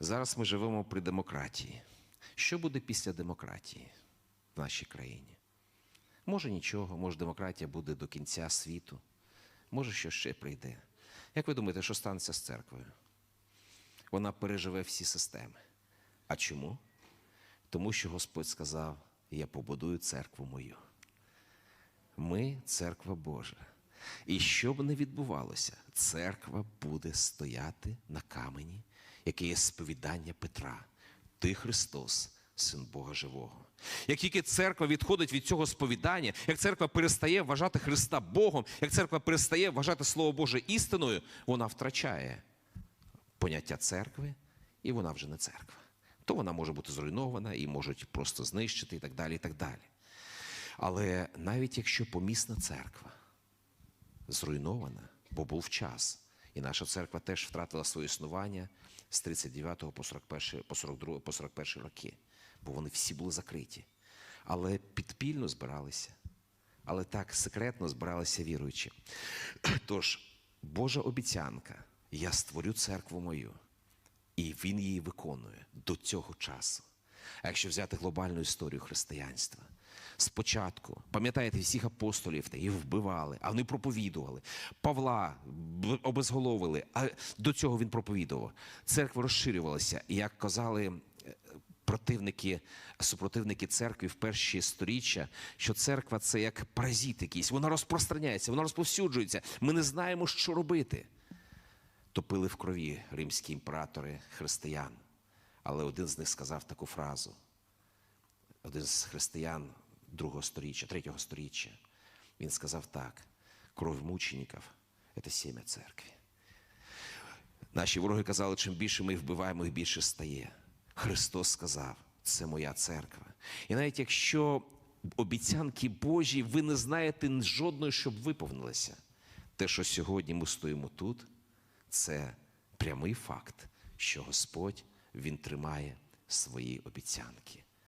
Зараз ми живемо при демократії. Що буде після демократії в нашій країні? Може нічого, може демократія буде до кінця світу, може що ще прийде. Як ви думаєте, що станеться з церквою? Вона переживе всі системи. А чому? Тому що Господь сказав: Я побудую церкву мою. Ми церква Божа. І що б не відбувалося, церква буде стояти на камені, який є сповідання Петра. Ти Христос, Син Бога Живого. Як тільки церква відходить від цього сповідання, як церква перестає вважати Христа Богом, як церква перестає вважати Слово Боже істиною, вона втрачає поняття церкви, і вона вже не церква. То вона може бути зруйнована і можуть просто знищити і так далі. і так далі. Але навіть якщо помісна церква зруйнована, бо був час, і наша церква теж втратила своє існування з 39 по 41, по 42, по 41 роки, бо вони всі були закриті. Але підпільно збиралися, але так секретно збиралися віруючі. Тож, Божа обіцянка, я створю церкву мою, і він її виконує до цього часу. А якщо взяти глобальну історію християнства, спочатку, пам'ятаєте, всіх апостолів та їх вбивали, а вони проповідували. Павла обезголовили, а до цього він проповідував. Церква розширювалася, і як казали е, противники, супротивники церкви в перші сторіччя, що церква це як паразит якийсь, вона розпространяється, вона розповсюджується. Ми не знаємо, що робити топили в крові римські імператори християн. Але один з них сказав таку фразу. Один з християн другого сторіччя, третього сторіччя. Він сказав так: кров мучеників – це сім'я церкви. Наші вороги казали, чим більше ми вбиваємо, їх більше стає. Христос сказав, це моя церква. І навіть якщо обіцянки Божі, ви не знаєте жодної, щоб виповнилися. Те, що сьогодні ми стоїмо тут, це прямий факт, що Господь Він тримає свої обіцянки.